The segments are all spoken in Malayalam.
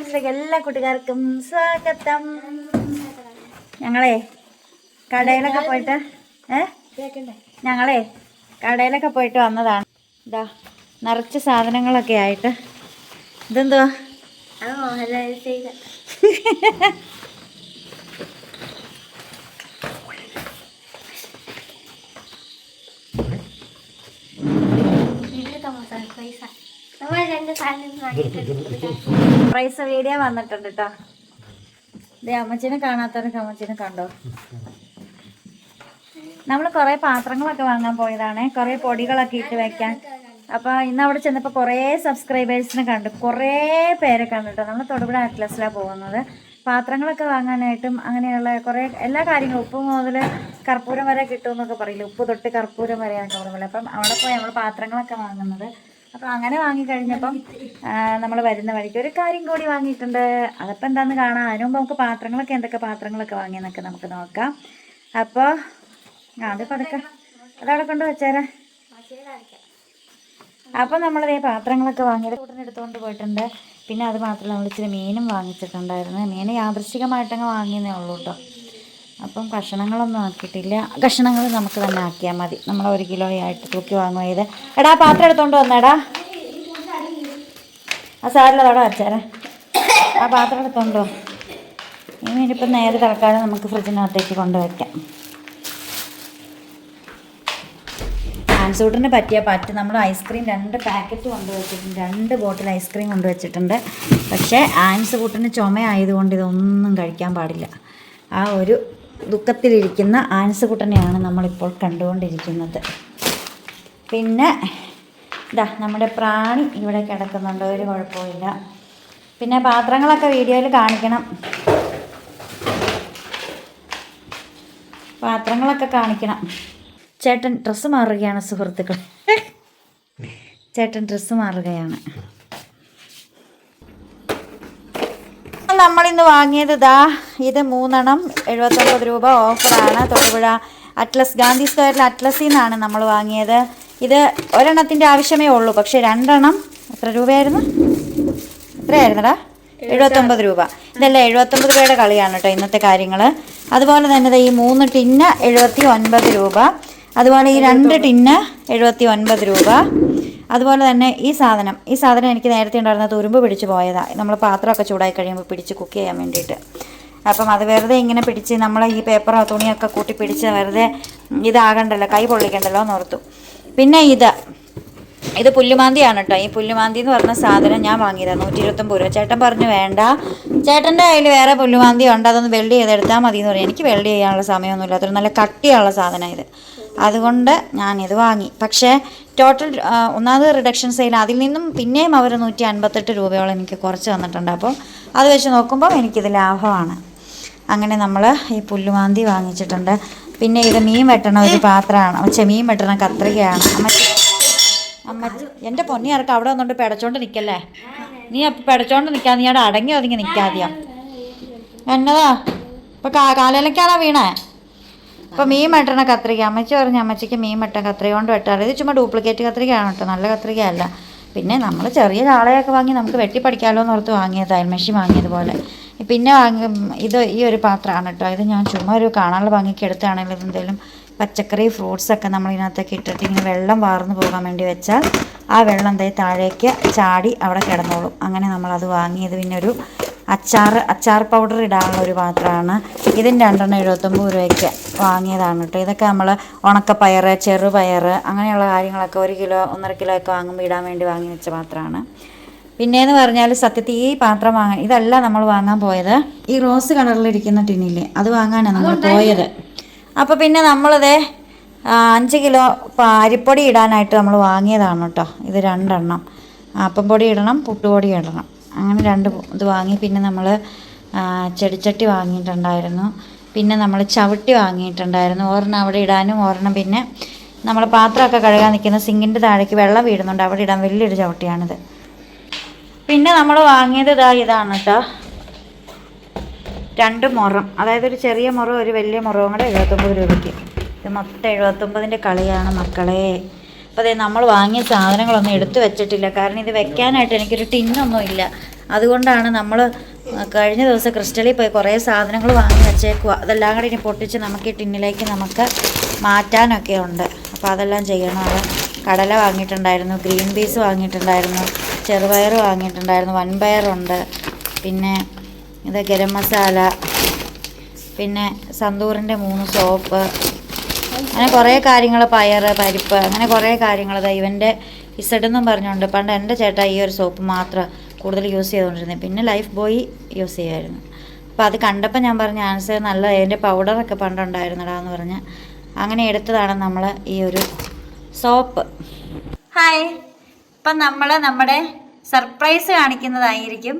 ന്യൂസിലേക്ക് എല്ലാ കൂട്ടുകാർക്കും സ്വാഗതം. ഞങ്ങളെ കടയിലൊക്കെ പോയിട്ട് ഏ? ഞങ്ങളെ കടയിലൊക്കെ പോയിട്ട് വന്നതാണ്. ഇതാ നിറച്ച് സാധനങ്ങളൊക്കെ ആയിട്ട്. ഇതെന്തുവാ? അത് മോഹൻലാൽ പ്രൈസ് വീഡിയോ വന്നിട്ടുണ്ട് കേട്ടോ ദേ അമ്മച്ചിനെ കാണാത്തവരൊക്കെ അമ്മച്ചിനെ കണ്ടോ? നമ്മൾ കുറേ പാത്രങ്ങളൊക്കെ വാങ്ങാൻ പോയതാണ്. കുറേ പൊടികളൊക്കെ ഇട്ട് വെക്കാൻ. അപ്പോൾ ഇന്ന് അവിടെ ചെന്നപ്പോൾ കുറേ സബ്സ്ക്രൈബേഴ്സിനെ കണ്ടു. കുറേ പേരെ കണ്ടിട്ടോ നമ്മൾ തൊടുപുഴ അറ്റ്ലസിലാണ് പോകുന്നത്. പാത്രങ്ങളൊക്കെ വാങ്ങാനായിട്ടും അങ്ങനെയുള്ള കുറേ എല്ലാ കാര്യങ്ങളും ഉപ്പ് മുതൽ കർപ്പൂരം വരെ കിട്ടുമെന്നൊക്കെ പറയില്ല? ഉപ്പ് തൊട്ട് കർപ്പൂരം വരെയാണ് തോന്നുന്നത് അപ്പം അവിടെ പോയി നമ്മൾ പാത്രങ്ങളൊക്കെ വാങ്ങുന്നത്. അപ്പം അങ്ങനെ വാങ്ങിക്കഴിഞ്ഞപ്പം നമ്മൾ വരുന്ന വഴിക്ക് ഒരു കാര്യം കൂടി വാങ്ങിയിട്ടുണ്ട്. അതപ്പം എന്താണെന്ന് കാണാം. അതിനു മുമ്പ് നമുക്ക് പാത്രങ്ങളൊക്കെ എന്തൊക്കെ പാത്രങ്ങളൊക്കെ വാങ്ങിയെന്നൊക്കെ നമുക്ക് നോക്കാം. അപ്പോൾ അത് പതുക്കെ അതവിടെ കൊണ്ട് വെച്ചേരാ. അപ്പോൾ ഈ പാത്രങ്ങളൊക്കെ വാങ്ങിയത് എടുത്തുകൊണ്ട് പോയിട്ടുണ്ട്. പിന്നെ അത് മാത്രമല്ല നമ്മൾ ഇച്ചിരി മീനും വാങ്ങിച്ചിട്ടുണ്ടായിരുന്നു. മീൻ യാദൃശികമായിട്ടങ്ങ് വാങ്ങിയെന്നേ ഉള്ളൂ കേട്ടോ അപ്പം കഷ്ണങ്ങളൊന്നും ആക്കിയിട്ടില്ല. കഷണങ്ങൾ നമുക്ക് തന്നെ ആക്കിയാൽ മതി. നമ്മൾ ഒരു കിലോ ആയിട്ട് തൂക്കി വാങ്ങുക എടാ പാത്രം എടുത്തോണ്ട് വന്നേടാ. ആ സാരില്ല അവിടെ വച്ചേരെ. ആ പാത്രം എടുത്തോണ്ടോ ഈ മീനിപ്പം നേരെ തൽക്കാലം നമുക്ക് ഫ്രിഡ്ജിനകത്തേക്ക് കൊണ്ടുവയ്ക്കാം ആൻസൂട്ടിന് പറ്റിയ പറ്റ് നമ്മൾ ഐസ്ക്രീം രണ്ട് പാക്കറ്റ് കൊണ്ടുവച്ചിട്ടുണ്ട് രണ്ട് ബോട്ടിൽ ഐസ്ക്രീം കൊണ്ടുവച്ചിട്ടുണ്ട് പക്ഷേ ആൻസ് കൂട്ടിന് ചുമ ആയതുകൊണ്ട് ഇതൊന്നും കഴിക്കാൻ പാടില്ല. ആ ഒരു ദുഃഖത്തിലിരിക്കുന്ന ആൻസുകുട്ടനെയാണ് നമ്മളിപ്പോൾ കണ്ടുകൊണ്ടിരിക്കുന്നത്. പിന്നെ ഇതാ നമ്മുടെ പ്രാണി ഇവിടെ കിടക്കുന്നുണ്ട്. ഒരു കുഴപ്പമില്ല പിന്നെ പാത്രങ്ങളൊക്കെ വീഡിയോയിൽ കാണിക്കണം. പാത്രങ്ങളൊക്കെ കാണിക്കണം. ചേട്ടൻ ഡ്രസ്സ് മാറുകയാണ് സുഹൃത്തുക്കൾ ചേട്ടൻ ഡ്രസ്സ് മാറുകയാണ്. നമ്മളിന്ന് വാങ്ങിയത് ദാ ഇത് മൂന്നെണ്ണം എഴുപത്തൊമ്പത് രൂപ ഓഫറാണ്. തൊടുപുഴ അറ്റ്ലസ് ഗാന്ധി സ്ക്വയറിൽ അറ്റ്ലസിൽ നിന്നാണ് നമ്മൾ വാങ്ങിയത്. ഇത് ഒരെണ്ണത്തിന്റെ ആവശ്യമേ ഉള്ളൂ പക്ഷേ രണ്ടെണ്ണം എത്ര രൂപയായിരുന്നു? എത്രയായിരുന്നടാ? എഴുപത്തൊമ്പത് രൂപ. ഇതെല്ലാം എഴുപത്തൊമ്പത് രൂപയുടെ കളിയാണ് കേട്ടോ ഇന്നത്തെ കാര്യങ്ങൾ അതുപോലെ തന്നെ ഈ മൂന്ന് ടിന്ന് എഴുപത്തി ഒൻപത് രൂപ. അതുപോലെ ഈ രണ്ട് ടിന്ന് എഴുപത്തി ഒൻപത് രൂപ. അതുപോലെ തന്നെ ഈ സാധനം ഈ സാധനം എനിക്ക് നേരത്തെ ഉണ്ടായിരുന്ന തുരുമ്പ് പിടിച്ച് പോയതാണ് നമ്മൾ പാത്രമൊക്കെ ചൂടായി കഴിയുമ്പോൾ പിടിച്ച് കുക്ക് ചെയ്യാൻ വേണ്ടിയിട്ട്. അപ്പം അത് വെറുതെ ഇങ്ങനെ പിടിച്ച് നമ്മൾ ഈ പേപ്പറോ തുണിയൊക്കെ കൂട്ടി പിടിച്ച് വെറുതെ ഇതാകണ്ടല്ലോ കൈ പൊള്ളിക്കണ്ടല്ലോ എന്ന് ഓർത്തു. പിന്നെ ഇത് ഇത് പുല്ലുമാന്തിയാണ് കേട്ടോ ഈ പുല്ലുമാന്തി എന്ന് പറഞ്ഞ സാധനം ഞാൻ വാങ്ങിയതാണ് നൂറ്റി ഇരുപത്തൊമ്പത് രൂപ. ചേട്ടൻ പറഞ്ഞു വേണ്ട. ചേട്ടന്റെ കയ്യിൽ വേറെ പുല്ലുമാന്തി ഉണ്ട്. അതൊന്ന് വെൽഡ് ചെയ്തെടുത്താൽ മതി എന്ന് പറഞ്ഞു. എനിക്ക് വെൽഡ് ചെയ്യാനുള്ള സമയമൊന്നുമില്ല. അതൊരു നല്ല കട്ടിയുള്ള സാധനം ഇത്. അതുകൊണ്ട് ഞാനിത് വാങ്ങി. പക്ഷേ ടോട്ടൽ ഒന്നാമത് റിഡക്ഷൻ സെയിൽ അതിൽ നിന്നും പിന്നെയും അവർ നൂറ്റി അൻപത്തെട്ട് രൂപയോളം എനിക്ക് കുറച്ച് തന്നിട്ടുണ്ട്. അപ്പോൾ അത് വെച്ച് നോക്കുമ്പോൾ എനിക്കിത് ലാഭമാണ്. അങ്ങനെ നമ്മൾ ഈ പുല്ലുമാന്തി വാങ്ങിച്ചിട്ടുണ്ട്. പിന്നെ ഇത് മീൻ വെട്ടണ ഒരു പാത്രമാണ്. പക്ഷേ മീൻ വെട്ടണ കത്രികയാണ്. അമ്മ അമ്മ എന്റെ പൊന്നിയാർക്ക് അവിടെ വന്നോണ്ട് പെടച്ചോണ്ട് നിൽക്കല്ലേ നീ അപ്പം പെടച്ചോണ്ട് നിൽക്കാൻ നീ അവിടെ അടങ്ങി ഒതുങ്ങി നിൽക്കാതെയാ എന്നതാ? ഇപ്പം കാ കാലയിലേക്കാണോ വീണേ? ഇപ്പം മീൻ വെട്ടണ കത്രിക. അമ്മച്ചി പറഞ്ഞു അമ്മച്ചിക്ക് മീൻ വെട്ടണ കത്രിക കൊണ്ട് വെട്ടാറ്. ഇത് ചുമ്മാ ഡ്യൂപ്ലിക്കേറ്റ് കത്രികയാണ് കേട്ടോ. നല്ല കത്രികയല്ല. പിന്നെ നമ്മൾ ചെറിയ ചാളയൊക്കെ വാങ്ങി നമുക്ക് വെട്ടിപ്പടിക്കാമല്ലോ എന്ന് ഓർത്ത് വാങ്ങിയത് അയൽമഷി വാങ്ങിയതുപോലെ. പിന്നെ വാങ്ങി. ഇത് ഈ ഒരു പാത്രമാണ് കേട്ടോ. ഇത് ഞാൻ ചുമ്മാ ഒരു കാണാനുള്ള ഭംഗിക്ക് എടുത്താണെങ്കിലും എന്തെങ്കിലും പച്ചക്കറി ഫ്രൂട്ട്സൊക്കെ നമ്മൾ ഇതിനകത്തേക്ക് ഇട്ടിട്ട് ഇങ്ങനെ വെള്ളം വാർന്നു പോകാൻ വേണ്ടി വെച്ചാൽ ആ വെള്ളം ദേ താഴേക്ക് ചാടി അവിടെ കിടന്നോളും. അങ്ങനെ നമ്മളത് വാങ്ങിയത് പിന്നെ ഒരു അച്ചാർ അച്ചാർ പൗഡർ ഇടാനുള്ള ഒരു പാത്രമാണ്. ഇതിന് രണ്ടെണ്ണം എഴുപത്തൊമ്പത് രൂപയ്ക്ക് വാങ്ങിയതാണ് കേട്ടോ. ഇതൊക്കെ നമ്മൾ ഉണക്കപ്പയർ ചെറുപയർ അങ്ങനെയുള്ള കാര്യങ്ങളൊക്കെ ഒരു കിലോ ഒന്നര കിലോ ഒക്കെ വാങ്ങുമ്പോൾ ഇടാൻ വേണ്ടി വാങ്ങി വെച്ച പാത്രമാണ്. പിന്നെയെന്ന് പറഞ്ഞാൽ സത്യത്തിൽ ഈ പാത്രം വാങ്ങാൻ ഇതല്ല നമ്മൾ വാങ്ങാൻ പോയത്. ഈ റോസ് കളറിലിരിക്കുന്ന ടിന്നില്ലേ അത് വാങ്ങാനാണ് നമ്മൾ പോയത്. അപ്പോൾ പിന്നെ നമ്മളിതേ അഞ്ച് കിലോ അരിപ്പൊടി ഇടാനായിട്ട് നമ്മൾ വാങ്ങിയതാണ് കേട്ടോ ഇത് രണ്ടെണ്ണം. അപ്പം പൊടി ഇടണം പുട്ടുപൊടി ഇടണം. അങ്ങനെ രണ്ട് ഇത് വാങ്ങി പിന്നെ നമ്മൾ ചെടിച്ചട്ടി വാങ്ങിയിട്ടുണ്ടായിരുന്നു. പിന്നെ നമ്മൾ ചവിട്ടി വാങ്ങിയിട്ടുണ്ടായിരുന്നു. ഒരെണ്ണം അവിടെ ഇടാനും ഒരെണ്ണം പിന്നെ നമ്മൾ പാത്രമൊക്കെ കഴുകാൻ നിൽക്കുന്ന സിങ്കിന്റെ താഴേക്ക് വെള്ളം വീടുന്നുണ്ട് അവിടെ ഇടാൻ വലിയൊരു ചവിട്ടിയാണിത്. പിന്നെ നമ്മൾ വാങ്ങിയത് ഇതാ ഇതാണ് കേട്ടോ രണ്ട് മുറം. അതായത് ഒരു ചെറിയ മുറം ഒരു വലിയ മുറവും കൂടെ എഴുപത്തൊമ്പത് രൂപയ്ക്ക്. ഇത് മൊത്തം എഴുപത്തൊമ്പതിന്റെ കളിയാണ് മക്കളെ. അപ്പോൾ അതെ നമ്മൾ വാങ്ങിയ സാധനങ്ങളൊന്നും എടുത്തു വെച്ചിട്ടില്ല. കാരണം ഇത് വെക്കാനായിട്ട് എനിക്കൊരു ടിന്നൊന്നും ഇല്ല. അതുകൊണ്ടാണ് നമ്മൾ കഴിഞ്ഞ ദിവസം ക്രിസ്റ്റലിൽ പോയി കുറേ സാധനങ്ങൾ വാങ്ങി വെച്ചേക്കുക അതെല്ലാം കൂടി ഇനി പൊട്ടിച്ച് നമുക്ക് ഈ ടിന്നിലേക്ക് നമുക്ക് മാറ്റാനൊക്കെ ഉണ്ട്. അപ്പോൾ അതെല്ലാം ചെയ്യണം. അത് കടല വാങ്ങിയിട്ടുണ്ടായിരുന്നു ഗ്രീൻ പീസ് വാങ്ങിയിട്ടുണ്ടായിരുന്നു ചെറുപയർ വാങ്ങിയിട്ടുണ്ടായിരുന്നു വൻപയറുണ്ട്. പിന്നെ ഇത് ഗരം മസാല പിന്നെ സന്തൂറിന്റെ മൂന്ന് സോപ്പ് അങ്ങനെ കുറേ കാര്യങ്ങൾ പയർ പരിപ്പ് അങ്ങനെ കുറേ കാര്യങ്ങൾ ഇവന്റെ ഇസഡെന്നും പറഞ്ഞുകൊണ്ട് പണ്ട് എന്റെ ചേട്ടാ ഈ ഒരു സോപ്പ് മാത്രം കൂടുതൽ യൂസ് ചെയ്തുകൊണ്ടിരുന്നത് പിന്നെ ലൈഫ് ബോയ് യൂസ് ചെയ്യുമായിരുന്നു അപ്പോൾ അത് കണ്ടപ്പോൾ ഞാൻ പറഞ്ഞു ആൻസർ നല്ല അതിന്റെ പൗഡറൊക്കെ പണ്ടുണ്ടായിരുന്നടാ എന്ന് പറഞ്ഞ് അങ്ങനെ എടുത്തതാണ് നമ്മൾ ഈ ഒരു സോപ്പ്. ഹായ് ഇപ്പം നമ്മൾ നമ്മുടെ സർപ്രൈസ് കാണിക്കുന്നതായിരിക്കും.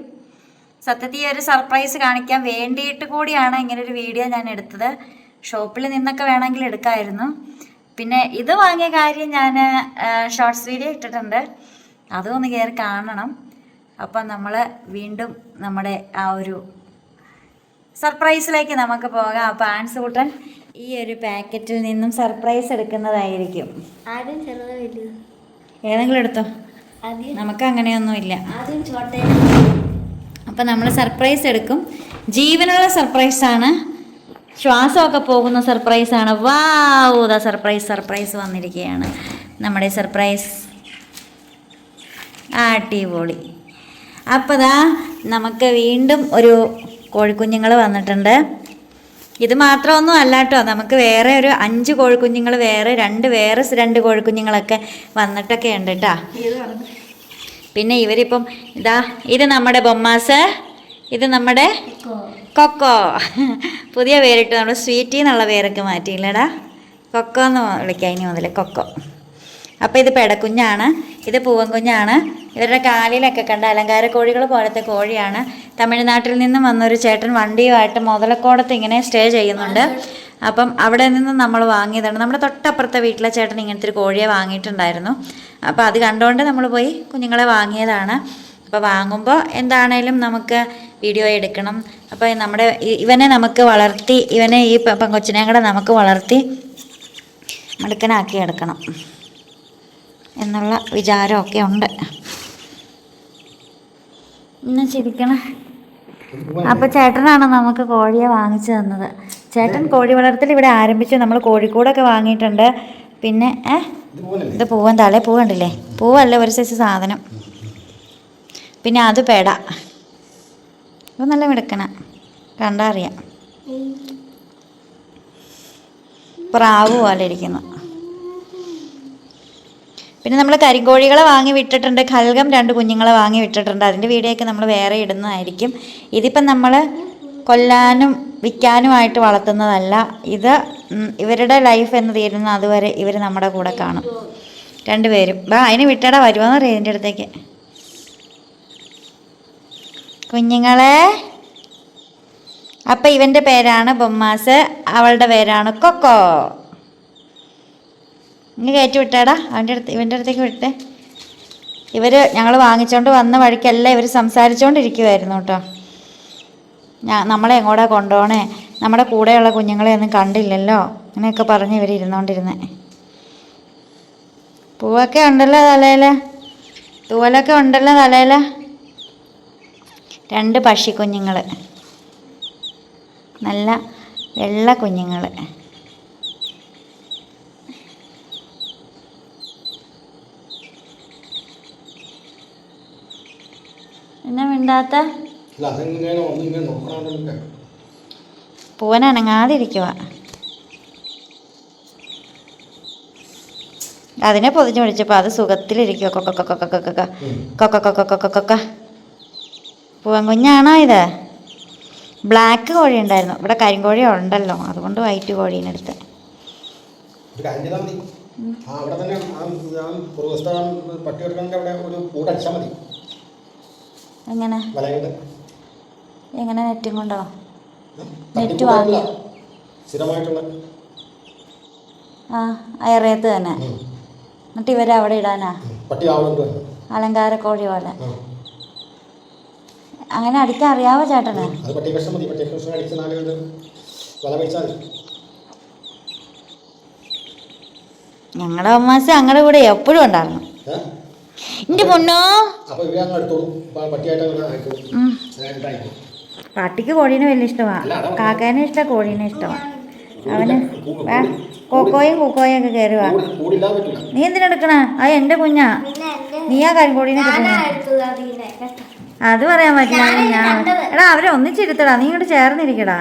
സത്യത്തിൽ ഈ ഒരു സർപ്രൈസ് കാണിക്കാൻ വേണ്ടിയിട്ട് കൂടിയാണ് ഇങ്ങനെ ഒരു വീഡിയോ ഞാൻ എടുത്തത്. ഷോപ്പിൽ നിന്നൊക്കെ വേണമെങ്കിൽ എടുക്കായിരുന്നു. പിന്നെ ഇത് വാങ്ങിയ കാര്യം ഞാൻ ഷോർട്സ് വീഡിയോ ഇട്ടിട്ടുണ്ട്. അതും ഒന്ന് കയറി കാണണം. അപ്പം നമ്മൾ വീണ്ടും നമ്മുടെ ആ ഒരു സർപ്രൈസിലേക്ക് നമുക്ക് പോകാം. അപ്പം ആൻസ് കൂട്ടൻ ഈ ഒരു പാക്കറ്റിൽ നിന്നും സർപ്രൈസ് എടുക്കുന്നതായിരിക്കും. ആദ്യം ചെറുതോ ഏതെങ്കിലും എടുത്തോ? നമുക്ക് അങ്ങനെയൊന്നുമില്ല ആദ്യം ചോട്ടയിൽ അപ്പം നമ്മൾ സർപ്രൈസ് എടുക്കും. ജീവനുള്ള സർപ്രൈസാണ് ശ്വാസമൊക്കെ പോകുന്ന സർപ്രൈസാണ് വാ സർപ്രൈസ് സർപ്രൈസ് വന്നിരിക്കുകയാണ്. നമ്മുടെ സർപ്രൈസ് അടിപൊളി. അപ്പോൾ ദാ നമുക്ക് വീണ്ടും ഒരു കോഴിക്കുഞ്ഞുങ്ങൾ വന്നിട്ടുണ്ട്. ഇത് മാത്രമൊന്നും അല്ല കേട്ടോ. നമുക്ക് വേറെ ഒരു അഞ്ച് കോഴിക്കുഞ്ഞുങ്ങൾ വേറെ രണ്ട് വേറെ രണ്ട് കോഴിക്കുഞ്ഞുങ്ങളൊക്കെ വന്നിട്ടൊക്കെ ഉണ്ട് കേട്ടോ. പിന്നെ ഇവരിപ്പം ഇതാ ഇത് നമ്മുടെ ബൊമ്മാസ് ഇത് നമ്മുടെ കൊക്കോ. പുതിയ പേരിട്ട് നമ്മൾ സ്വീറ്റി എന്നുള്ള പേരൊക്കെ മാറ്റിയില്ലടാ. കൊക്കോ എന്ന് വിളിക്കാം ഇനി മുതൽ കൊക്കോ. അപ്പോൾ ഇത് പെടക്കുഞ്ഞാണ് ഇത് പൂവൻ കുഞ്ഞാണ് ഇവരുടെ കാലിലൊക്കെ കണ്ട അലങ്കാര കോഴികൾ പോലത്തെ കോഴിയാണ്. തമിഴ്നാട്ടിൽ നിന്നും വന്നൊരു ചേട്ടൻ വണ്ടിയുമായിട്ട് മുതലക്കോടത്ത് ഇങ്ങനെ സ്റ്റേ ചെയ്യുന്നുണ്ട്. അപ്പം അവിടെ നിന്ന് നമ്മൾ വാങ്ങിയതാണ്. നമ്മുടെ തൊട്ടപ്പുറത്തെ വീട്ടിലെ ചേട്ടൻ ഇങ്ങനത്തെ ഒരു കോഴിയെ വാങ്ങിയിട്ടുണ്ടായിരുന്നു. അപ്പോൾ അത് കണ്ടുകൊണ്ട് നമ്മൾ പോയി കുഞ്ഞുങ്ങളെ വാങ്ങിയതാണ്. അപ്പോൾ വാങ്ങുമ്പോൾ എന്താണേലും നമുക്ക് വീഡിയോ എടുക്കണം. അപ്പോൾ നമ്മുടെ ഇവനെ നമുക്ക് വളർത്തി ഇവനെ ഈ പെങ്കൊച്ചിനെയും കൂടെ നമുക്ക് വളർത്തി മിടുക്കനാക്കി എടുക്കണം. എന്നുള്ള വിചാരമൊക്കെ ഉണ്ട്. ഇന്ന് ചിരിക്കണം. അപ്പോൾ ചേട്ടനാണ് നമുക്ക് കോഴിയെ വാങ്ങിച്ചു തന്നത്. ചേട്ടൻ കോഴി വളർത്തൽ ഇവിടെ ആരംഭിച്ചു. നമ്മൾ കോഴിക്കൂടൊക്കെ വാങ്ങിയിട്ടുണ്ട്. പിന്നെ ഏ? ഇത് പൂവൻ പൂവുണ്ടല്ലേ പൂ പൂവല്ല ഒരു സൈസ് സാധനം. പിന്നെ അത് പേട. ഇത് നല്ല മിടുക്കണ കണ്ടറിയാം പ്രാവ് പോലെ ഇരിക്കുന്നു. പിന്നെ നമ്മൾ കരിങ്കോഴികളെ വാങ്ങി വിട്ടിട്ടുണ്ട്. ഖൽഗം രണ്ട് കുഞ്ഞുങ്ങളെ വാങ്ങി വിട്ടിട്ടുണ്ട്. അതിന്റെ വീഡിയോയൊക്കെ നമ്മൾ വേറെ ഇടുന്നതായിരിക്കും. ഇതിപ്പം നമ്മൾ കൊല്ലാനും വിൽക്കാനുമായിട്ട് വളർത്തുന്നതല്ല. ഇത് ഇവരുടെ ലൈഫ് എന്ന് തീരുന്ന അതുവരെ ഇവർ നമ്മുടെ കൂടെ കാണും. രണ്ടുപേരും. ബാ അതിന് വിട്ടടാ വരുമോന്ന് അറിയാം ഇതിന്റെ അടുത്തേക്ക്. കുഞ്ഞുങ്ങളെ. അപ്പം ഇവന്റെ പേരാണ് ബൊമ്മാസ്. അവളുടെ പേരാണ് കൊക്കോ. ഇനി കയറ്റി വിട്ടാടാ. അവന്റെ അടുത്ത് ഇവന്റെ അടുത്തേക്ക് വിട്ടേ. ഇവർ ഞങ്ങൾ വാങ്ങിച്ചുകൊണ്ട് വന്ന വഴിക്കല്ല ഇവർ സംസാരിച്ചുകൊണ്ടിരിക്കുമായിരുന്നു കേട്ടോ. ഞാൻ നമ്മളെ എങ്ങോട്ടാ കൊണ്ടുപോകണേ നമ്മുടെ കൂടെയുള്ള കുഞ്ഞുങ്ങളെ ഒന്നും കണ്ടില്ലല്ലോ. അങ്ങനെയൊക്കെ പറഞ്ഞ് ഇവർ ഇരുന്നോണ്ടിരുന്നെ. പൂവൊക്കെ ഉണ്ടല്ലോ തലയിൽ തൂവലൊക്കെ ഉണ്ടല്ലോ തലയിൽ രണ്ട് പക്ഷിക്കുഞ്ഞുങ്ങൾ നല്ല വെള്ള കുഞ്ഞുങ്ങൾ എന്നാ മിണ്ടാത്ത പൂവൻ അതിനെ പൊതിഞ്ഞു പിടിച്ചപ്പോ അത് സുഖത്തിലിരിക്കുക കൊക്കൊക്കൊക്കൊക്കൊക്കൊക്ക പൂവൻ കുഞ്ഞാണോ ഇത് ബ്ലാക്ക് കോഴി ഉണ്ടായിരുന്നു ഇവിടെ കരിങ്കോഴി ഉണ്ടല്ലോ അതുകൊണ്ട് വൈറ്റ് കോഴീനെടുത്ത് പട്ടി എടുക്കണമെങ്കിൽ അവിടെ ഒരു കൂടടിച്ചാൽ മതി എങ്ങനെ? എങ്ങനെ നെറ്റും കൊണ്ടോ? നെറ്റ് വാങ്ങി. സ്ഥിരമായിട്ടുള്ള. ആ അയറേത്ത് തന്നെ. എന്നിട്ട് ഇവരെ അവിടെ ഇടാനാ? അലങ്കാര കോഴി പോലെ. അങ്ങനെ അടിക്കാൻ അറിയാവോ ചേട്ടന്? ഞങ്ങളുടെ അമ്മാസി ഞങ്ങളുടെ കൂടെ എപ്പോഴും ഉണ്ടായിരുന്നു. ഏ? പൊണ്ണോ പട്ടിക്ക് കോഴീനെ വലിയ ഇഷ്ടമാണ് കാക്കേനെ അതാ കാക്കാനും ഇഷ്ടം കോഴീനെ ഇഷ്ടമാണ് അവന് കൊക്കോയും കുക്കോയും ഒക്കെ കയറുക നീ എന്തിനാ എടുക്കണ? എന്തിനെടുക്കണ ആ എന്റെ കുഞ്ഞാ. എന്റെ നീയാ കരിക്കോടീനെ അത് പറയാൻ പറ്റില്ല ഞാൻ എടാ അവരെ ഒന്നിച്ചിരുത്തടാ. നീ ഇങ്ങോട്ട് ചേർന്നിരിക്കടാ.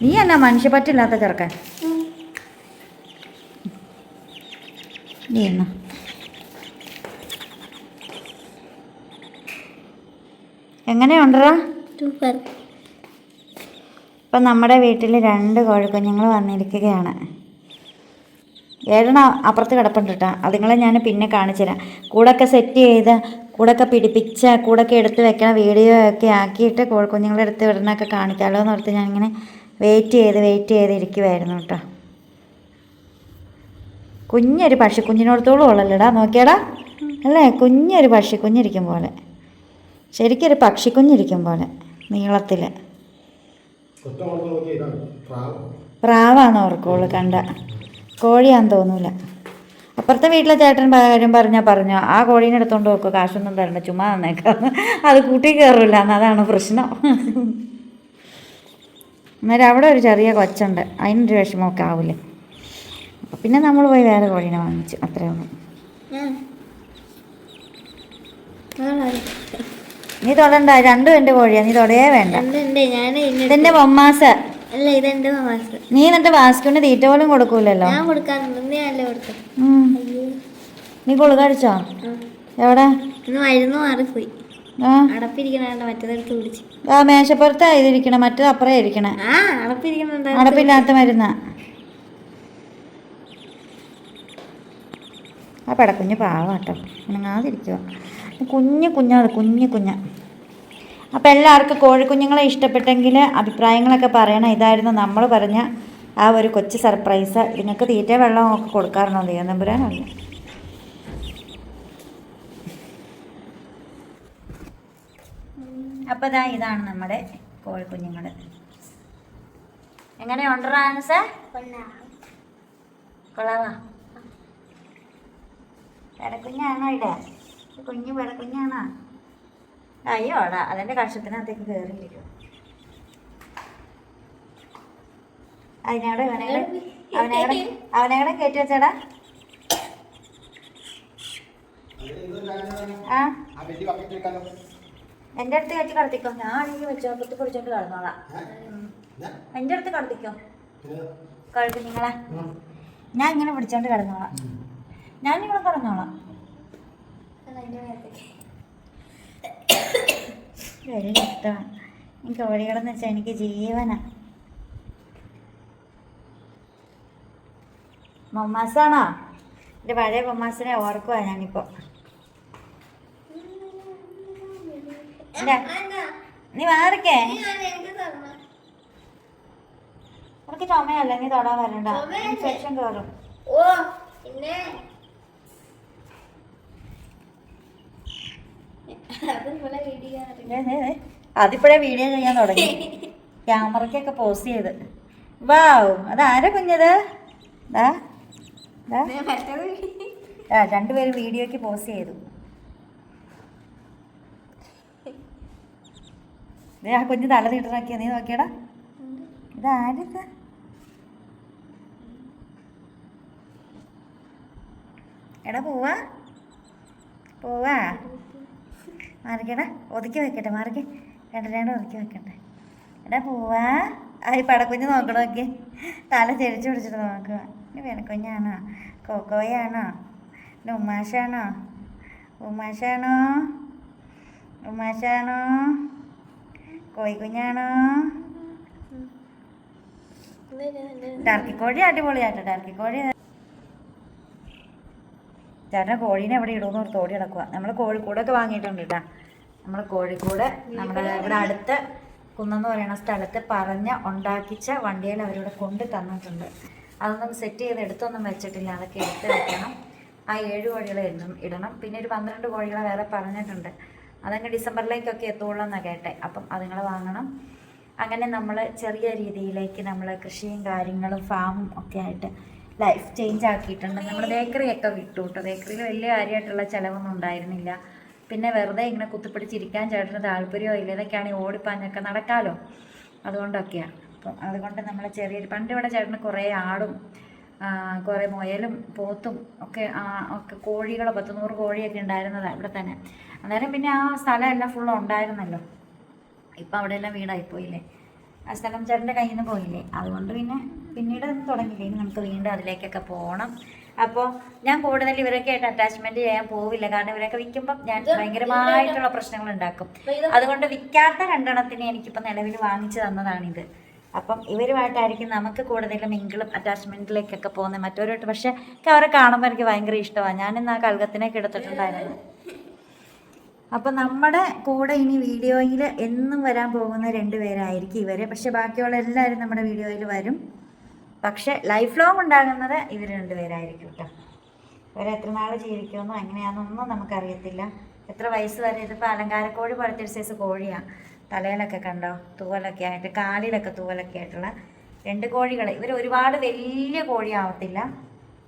നീ എന്നാ മനുഷ്യപ്പറ്റില്ലാത്ത ചെറുക്കൻ? നീ എന്നാ? എങ്ങനെയുണ്ടടാ? സൂപ്പർ. ഇപ്പം നമ്മുടെ വീട്ടിൽ രണ്ട് കോഴിക്കുഞ്ഞുങ്ങൾ വന്നിരിക്കുകയാണ്. ഏഴെണ്ണം അപ്പുറത്ത് കിടപ്പുണ്ട് കേട്ടോ അതുങ്ങളെ ഞാൻ പിന്നെ കാണിച്ചു തരാം കൂടൊക്കെ സെറ്റ് ചെയ്ത് കൂടൊക്കെ പിടിപ്പിച്ച കൂടൊക്കെ എടുത്ത് വെക്കണ വീഡിയോ ഒക്കെ ആക്കിയിട്ട് കോഴിക്കുഞ്ഞുങ്ങളെ എടുത്ത് വിടണമൊക്കെ കാണിക്കാമല്ലോ എന്ന് ഓർത്ത് ഞാനിങ്ങനെ വെയിറ്റ് ചെയ്ത് വെയിറ്റ് ചെയ്ത് ഇരിക്കുമായിരുന്നു കേട്ടോ കുഞ്ഞൊരു പക്ഷി കുഞ്ഞിനോടത്തോളം ഉള്ളല്ലോടാ. നോക്കിയാടാ. അല്ലേ? കുഞ്ഞൊരു പക്ഷി കുഞ്ഞിരിക്കും പോലെ. ശരിക്കൊരു പക്ഷിക്കുഞ്ഞിരിക്കും പോലെ നീളത്തിൽ പ്രാവാണോ ഓർമ്മ നോക്കി ഇതാണ് പ്രാവാന്ന് ഓർക്കോൾ കണ്ട. കോഴിയാന്ന് തോന്നൂല. അപ്പുറത്തെ വീട്ടിലെ ചേട്ടൻ കാര്യം പറഞ്ഞാൽ പറഞ്ഞു ആ കോഴീനെ എടുത്തോണ്ട് നോക്കുക കാശൊന്നും തരണ്ട ചുമ്മാ തന്നേക്കാന്ന് അത് കൂട്ടി കയറില്ല എന്നതാണ് പ്രശ്നം. അന്നേരം അവിടെ ഒരു ചെറിയ കൊച്ചുണ്ട് അതിനൊരു വിഷമമൊക്കെ ആവില്ലേ അപ്പം പിന്നെ നമ്മൾ പോയി വേറെ കോഴീനെ വാങ്ങിച്ചു അത്രേ ഉള്ളൂ. നീ തൊടണ്ട രണ്ടും എന്റെ കോഴിയാ നീ തൊടയേ വേണ്ട. ഇതെന്റെ മൊമ്മാസ. അല്ല ഇതെന്റെ നീ എന്നിട്ട് വാസ്കുവിന് തീറ്റ പോലും കൊടുക്കൂലല്ലോ? ഞാൻ ഞാനല്ലേ നീ ഗുളിക കഴിച്ചോ എവിടെ? മരുന്ന് മാറിപ്പോയി. മേശപ്പുറത്താ ഇതിരിക്കണേ മറ്റേത് അപ്പുറേ ഇരിക്കണേ അടപ്പില്ലാത്ത മരുന്നാ. ആ പടക്കുഞ്ഞ് പാവാട്ടോ ഉണങ്ങാതിരിക്കുക കുഞ്ഞു കുഞ്ഞാണ് കുഞ്ഞു കുഞ്ഞ. അപ്പോൾ എല്ലാവർക്കും കോഴിക്കുഞ്ഞുങ്ങളെ ഇഷ്ടപ്പെട്ടെങ്കിൽ അഭിപ്രായങ്ങളൊക്കെ പറയണം. ഇതായിരുന്നു നമ്മൾ പറഞ്ഞ ആ ഒരു കൊച്ചു സർപ്രൈസ്. നിങ്ങൾക്ക് തീറ്റ വെള്ളം ഒക്കെ കൊടുക്കാറുണ്ടോ? ദൈവം തമ്പുരാനല്ല അപ്പോൾ ഇതാ ഇതാണ് നമ്മുടെ കോഴിക്കുഞ്ഞുങ്ങൾ എങ്ങനെയുണ്ട് റാൻസ്? കൊള്ളാവാ പെടക്കുഞ്ഞാണോ ഇടാ കുഞ്ഞു പെടക്കുഞ്ഞാണോ അയ്യോടാ അതെന്റെ കഷത്തിനകത്തേക്ക് കയറിയിരിക്കും അതിനവിടെ അവനവിടെ അവനവിടെ കയറ്റി വെച്ചടാ. ആ? എന്റെ അടുത്ത് കയറ്റി കടത്തിക്കോ. ഞാൻ ആണെങ്കിൽ വെച്ചോ കുത്തി പിടിച്ചോണ്ട് കിടന്നോളാം. എന്റെ അടുത്ത് കടത്തിക്കോ. കുഴപ്പമില്ല ഞാൻ ഇങ്ങനെ പിടിച്ചോണ്ട് കിടന്നോളാം. ഞാൻ നിങ്ങളെ കിടന്നോളാം. വലിയ ഇഷ്ടമാണ് ഈ കോഴികളെന്ന് വെച്ചാൽ എനിക്ക് ജീവനാ. മൊമ്മാസാണോ? എന്റെ പഴയ മൊമ്മാസിനെ ഓർക്കുവാ ഞാനിപ്പോൾ ഇല്ല. നീ മാറിക്കേ. എനിക്ക് ചുമയല്ല? നീ തൊടാൻ വരണ്ട? ഇൻഫെക്ഷൻ കയറും ഓ പിന്നെ അതുപോലെ വീഡിയോ ദേ, ദേ, ദേ. അതിപ്പോഴേ വീഡിയോ ചെയ്യാൻ തുടങ്ങി. ക്യാമറയ്ക്കൊക്കെ പോസ് ചെയ്ത്. വാവ് അതാരാ കുഞ്ഞത്? രണ്ടുപേരും വീഡിയോക്ക് പോസ് ചെയ്തു. ആ കുഞ്ഞ് തല നീട്ടറാക്കിയ നീ നോക്കിയടാ. ഇതാരത് എടാ പോവാ. പോവാ. മാറിക്കടാ ഒതുക്കി വെക്കട്ടെ മാറിക്ക്. രണ്ട് രണ്ട് ഒതുക്കി വെക്കട്ടെ. എടാ പോവാ ആ ഈ പടക്കുഞ്ഞ് നോക്കണം നോക്കി തല ചെരിച്ചു പിടിച്ചിട്ട് നോക്കുക ഇനി വെനക്കുഞ്ഞാണോ കോക്കോയാണോ? ഇത് ഉമാഷാണോ ഉമാഷാണോ ഉമാഷാണോ കോഴിക്കുഞ്ഞാണോ? ടർക്കിക്കോഴി അടിപൊളിയാട്ടോ ടർക്കിക്കോഴി ചേട്ടൻ കോഴീനെ എവിടെ ഇടുമെന്ന് ഓർത്ത് ഓടി നടക്കുക നമ്മൾ കോഴിക്കൂടൊക്കെ വാങ്ങിയിട്ടുണ്ട് കേട്ടോ. നമ്മൾ കോഴിക്കോട് നമ്മുടെ ഇവിടെ അടുത്ത് കുന്നെന്ന് പറയുന്ന സ്ഥലത്ത് പറഞ്ഞ് ഉണ്ടാക്കിച്ച വണ്ടിയിൽ അവരിവിടെ കൊണ്ട് തന്നിട്ടുണ്ട്. അതൊന്നും സെറ്റ് ചെയ്ത് എടുത്തൊന്നും വെച്ചിട്ടില്ല. അതൊക്കെ എടുത്ത് വെക്കണം. ആ ഏഴ് കോഴികളെ എന്നും ഇടണം. പിന്നെ ഒരു പന്ത്രണ്ട് കോഴികളെ വേറെ പറഞ്ഞിട്ടുണ്ട്. അതങ്ങ് ഡിസംബറിലേക്കൊക്കെ എത്തുള്ളൂ എന്നാണ് കേട്ടെ. അപ്പം അതുങ്ങൾ വാങ്ങണം. അങ്ങനെ നമ്മൾ ചെറിയ രീതിയിലേക്ക് നമ്മൾ കൃഷിയും കാര്യങ്ങളും ഫാമും ഒക്കെ ആയിട്ട് ലൈഫ് ചേഞ്ച് ആക്കിയിട്ടുണ്ട്. നമ്മൾ ബേക്കറി ഒക്കെ വിട്ടു കേട്ടോ ബേക്കറിയിൽ വലിയ കാര്യമായിട്ടുള്ള ചിലവൊന്നും ഉണ്ടായിരുന്നില്ല. പിന്നെ വെറുതെ ഇങ്ങനെ കുത്തിപ്പിടിച്ചിരിക്കാൻ ചേട്ടന് താല്പര്യമോ ഇല്ല. ഇതൊക്കെയാണ് ഓടിപ്പാഞ്ഞൊക്കെ നടക്കാമല്ലോ അതുകൊണ്ടൊക്കെയാണ് അപ്പം അതുകൊണ്ട് നമ്മൾ ചെറിയൊരു പണ്ട് ഇവിടെ ചേട്ടന് കുറേ ആടും കുറേ മുയലും പോത്തും ഒക്കെ ഒക്കെ കോഴികൾ പത്ത് നൂറ് കോഴിയൊക്കെ ഉണ്ടായിരുന്നതാണ് ഇവിടെ തന്നെ. അന്നേരം പിന്നെ ആ സ്ഥലമെല്ലാം ഫുള്ളും ഉണ്ടായിരുന്നല്ലോ. ഇപ്പം അവിടെയെല്ലാം വീടായിപ്പോയില്ലേ? ആ സ്ഥലം ചേട്ടന്റെ കയ്യിൽ നിന്ന് പോയില്ലേ? അതുകൊണ്ട് പിന്നെ പിന്നീട് ഒന്നും തുടങ്ങിയില്ലേ. ഇനി നമുക്ക് വീണ്ടും അതിലേക്കൊക്കെ പോകണം അപ്പോൾ ഞാൻ കൂടുതൽ ഇവരൊക്കെ ആയിട്ട് അറ്റാച്ച്മെന്റ് ചെയ്യാൻ പോവില്ല. കാരണം ഇവരൊക്കെ വിൽക്കുമ്പോൾ ഞാൻ ഭയങ്കരമായിട്ടുള്ള പ്രശ്നങ്ങൾ ഉണ്ടാക്കും. അതുകൊണ്ട് വിൽക്കാത്ത രണ്ടെണ്ണത്തിന് എനിക്കിപ്പോൾ നിലവിൽ വാങ്ങിച്ചു തന്നതാണിത്. അപ്പം ഇവരുമായിട്ടായിരിക്കും നമുക്ക് കൂടുതലും മിങ്കിളും അറ്റാച്ച്മെന്റിലേക്കൊക്കെ പോകുന്നത് മറ്റവരുമായിട്ട് പക്ഷേ അവരെ കാണുമ്പോൾ എനിക്ക് ഭയങ്കര ഇഷ്ടമാണ്. ഞാനിന്ന് ആ കൽഗത്തിനൊക്കെ എടുത്തിട്ടുണ്ടായിരുന്നു. അപ്പം നമ്മുടെ കൂടെ ഇനി വീഡിയോയിൽ എന്നും വരാൻ പോകുന്ന രണ്ട് പേരായിരിക്കും ഇവർ പക്ഷെ ബാക്കിയുള്ള എല്ലാവരും നമ്മുടെ വീഡിയോയിൽ വരും. പക്ഷെ ലൈഫ് ലോങ് ഉണ്ടാകുന്നത് ഇവർ രണ്ടുപേരായിരിക്കും കേട്ടോ ഇവരെ എത്ര നാൾ ജീവിക്കുമെന്നോ എങ്ങനെയാണെന്നൊന്നും നമുക്കറിയത്തില്ല. എത്ര വയസ്സ് വരെ ഇതിപ്പോൾ അലങ്കാരക്കോഴി പോലത്തെ സൈസ് കോഴിയാണ് തലയിലൊക്കെ കണ്ടോ? തൂവലൊക്കെ ആയിട്ട് കാലിലൊക്കെ തൂവലൊക്കെ ആയിട്ടുള്ള രണ്ട് കോഴികൾ ഇവർ ഒരുപാട് വലിയ കോഴിയാവത്തില്ല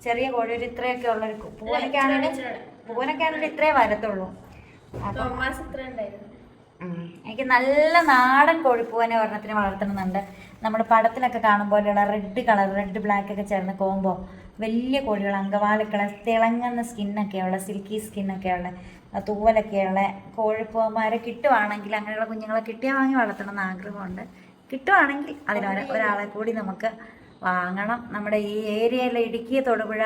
ചെറിയ കോഴി ഒരു ഇത്രയൊക്കെ ഉള്ളൊരു കു- പൂവനൊക്കെ ആണെങ്കിൽ പൂവനൊക്കെ ആണെങ്കിൽ ഇത്രേ വരത്തുള്ളൂ. എനിക്ക് നല്ല നാടൻ കോഴിപ്പൂവനെ ഒരെണ്ണത്തിന് വളർത്തണമെന്നുണ്ട് നമ്മുടെ പടത്തിലൊക്കെ കാണും പോലെയുള്ള റെഡ് കളർ റെഡ് ബ്ലാക്ക് ഒക്കെ ചേർന്ന് കോമ്പോ. വലിയ കോഴികൾ അങ്കവാലിക്കള തിളങ്ങുന്ന സ്കിന്നൊക്കെയുള്ള സിൽക്കി സ്കിന്നൊക്കെയുള്ള തൂവലൊക്കെയുള്ള കോഴിപ്പൂവന്മാരെ കിട്ടുവാണെങ്കിൽ അങ്ങനെയുള്ള കുഞ്ഞുങ്ങളെ കിട്ടിയാൽ വാങ്ങി വളർത്തണം എന്ന് ആഗ്രഹമുണ്ട്. കിട്ടുവാണെങ്കിൽ അതിനൊരാളെ ഒരാളെ കൂടി നമുക്ക് വാങ്ങണം. നമ്മുടെ ഈ ഏരിയയിലെ ഇടുക്കി തൊടുപുഴ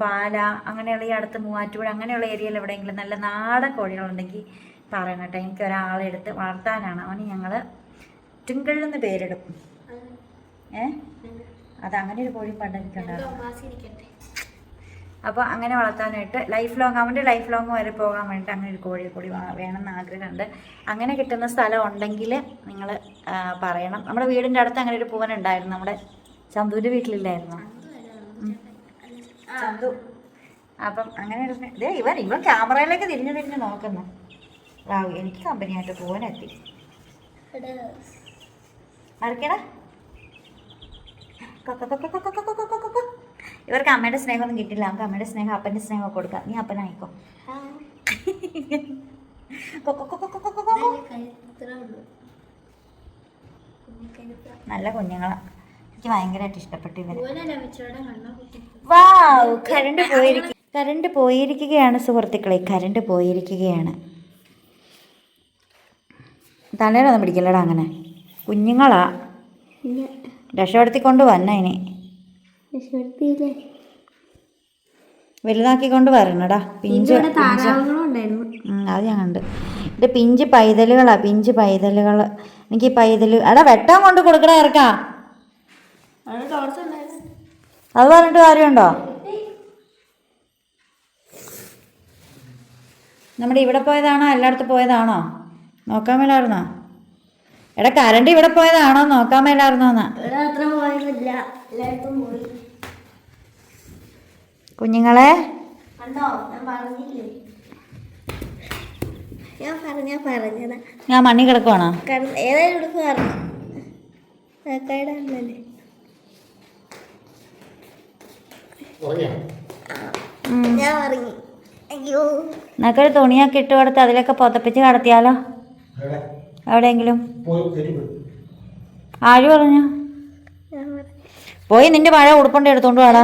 പാല അങ്ങനെയുള്ള ഈ അടുത്ത് മൂവാറ്റുപുഴ അങ്ങനെയുള്ള ഏരിയയിൽ എവിടെയെങ്കിലും നല്ല നാടൻ കോഴികളുണ്ടെങ്കിൽ പറയണം കേട്ടോ. എനിക്ക് ഒരാളെ എടുത്ത് വളർത്താനാണ്. അവന് ഞങ്ങൾ ടിങ്കിളെന്ന് പേരിടും. ഏ? അത് അങ്ങനെ ഒരു കോഴി പണ്ട് എനിക്കുണ്ടായിരുന്നു അപ്പോൾ അങ്ങനെ വളർത്താനായിട്ട് ലൈഫ് ലോങ് അവന്റെ ലൈഫ് ലോങ് വരെ പോകാൻ വേണ്ടിയിട്ട് അങ്ങനെ ഒരു കോഴിയെ കൂടി വേണം വേണമെന്ന് ആഗ്രഹമുണ്ട്. അങ്ങനെ കിട്ടുന്ന സ്ഥലം ഉണ്ടെങ്കിൽ നിങ്ങൾ പറയണം. നമ്മുടെ വീടിന്റെ അടുത്ത് അങ്ങനെ ഒരു പൂവൻ ഉണ്ടായിരുന്നു. നമ്മുടെ ചന്തുവിന്റെ വീട്ടിലില്ലായിരുന്നു? ചന്തു അപ്പം അങ്ങനെ സ്നേ- ദേ ഇവൻ ഇവൻ ക്യാമറയിലേക്ക് തിരിഞ്ഞു തിരിഞ്ഞു നോക്കുന്നു റാവു എനിക്ക് കമ്പനിയായിട്ട് പോകാനെത്തി മറിക്കട ഇവർക്ക് അമ്മയുടെ സ്നേഹമൊന്നും കിട്ടില്ല നമുക്ക് അമ്മയുടെ സ്നേഹം അപ്പന്റെ സ്നേഹമൊക്കെ കൊടുക്കാം നീ അപ്പനായിക്കോ നല്ല കുഞ്ഞുങ്ങളാ എനിക്ക് ഭയങ്കരമായിട്ട് ഇഷ്ടപ്പെട്ടു ഇവരെ. വാവ് കരണ്ട് പോയിരിക്കും കരണ്ട് പോയിരിക്കുകയാണ് സുഹൃത്തുക്കളെ കരണ്ട് പോയിരിക്കുകയാണ്. തലയിലൊന്നും പിടിക്കില്ലടാ അങ്ങനെ. കുഞ്ഞുങ്ങളാ. രക്ഷപ്പെടുത്തി രക്ഷപ്പെടുത്തിക്കൊണ്ട് വന്ന ഇനി. വലുതാക്കിക്കൊണ്ട് വരണടാ. പിഞ്ച് അത് ഞാൻ കണ്ട്. ഇത് പിഞ്ച് പൈതലുകളാ പിഞ്ച് പൈതലുകൾ എനിക്ക് പൈതൽ പൈതൽ എടാ വെട്ടാൻ കൊണ്ട് കൊടുക്കണ ഇറക്കാ. അത് പറഞ്ഞിട്ട് കാര്യമുണ്ടോ? നമ്മുടെ ഇവിടെ പോയതാണോ? എല്ലായിടത്തും പോയതാണോ? നോക്കാൻ മേലായിരുന്നോ? എടാ കരണ്ട് ഇവിടെ പോയതാണോ? നോക്കാൻ മേലായിരുന്നോ കുഞ്ഞുങ്ങളെ? ഞാൻ പറഞ്ഞില്ലേ? ഞാൻ പറഞ്ഞ പറഞ്ഞതാ. ഞാൻ മണ്ണി കിടക്കുവാണോ? ഏതായാലും ഉടുപ്പ് പറഞ്ഞു കാക്കയുടെ അല്ലേ ഉറങ്ങിയോ ഞാൻ പറഞ്ഞു അയ്യോ നിനക്കൊരു തുണിയൊക്കെ ഇട്ട് കൊടുത്ത് അതിലൊക്കെ പുതപ്പിച്ച് കടത്തിയാലോ? എവിടെ? എവിടെയെങ്കിലും? ആര് പറഞ്ഞു? ഞാൻ പോയി നിന്റെ മഴ ഉടുപ്പുണ്ട് എടുത്തോണ്ട് വാടാ.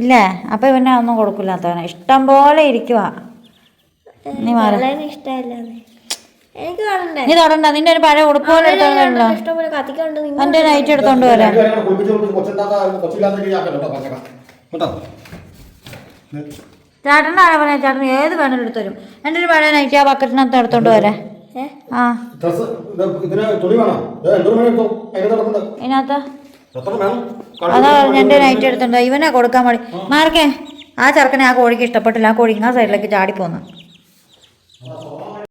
ഇല്ലേ? അപ്പൊ ഇവനെ ഒന്നും കൊടുക്കില്ലാത്തവനെ. ഇഷ്ടം പോലെ ഇരിക്കുവാ. നീ മാറി ഇഷ്ടമല്ല നീ തൊടണ്ട നിന്റെ ഒരു പഴയ ഉടുപ്പ് പോലെ എന്റെ നൈറ്റ് എടുത്തോണ്ട് വരാം. ചേട്ടന്റെ ആരാ പറയാ ചേട്ടൻ ഏത് വേണമെങ്കിലും എടുത്തു തരും എന്റെ ഒരു പഴയ നൈറ്റ് ആ ബക്കറ്റിനകത്ത് എടുത്തോണ്ട് വരാം. ആ. ഇതിനകത്ത്? അതാ എന്റെ നൈറ്റ് എടുത്തോണ്ട് ഇവനെ കൊടുക്കാൻ മതി മാർക്കേ ആ ചെറുക്കനെ ആ കോഴിക്ക് ഇഷ്ടപ്പെട്ടില്ല. ആ കോഴി ഇങ്ങാ സൈഡിലേക്ക് ചാടിപ്പോന്നു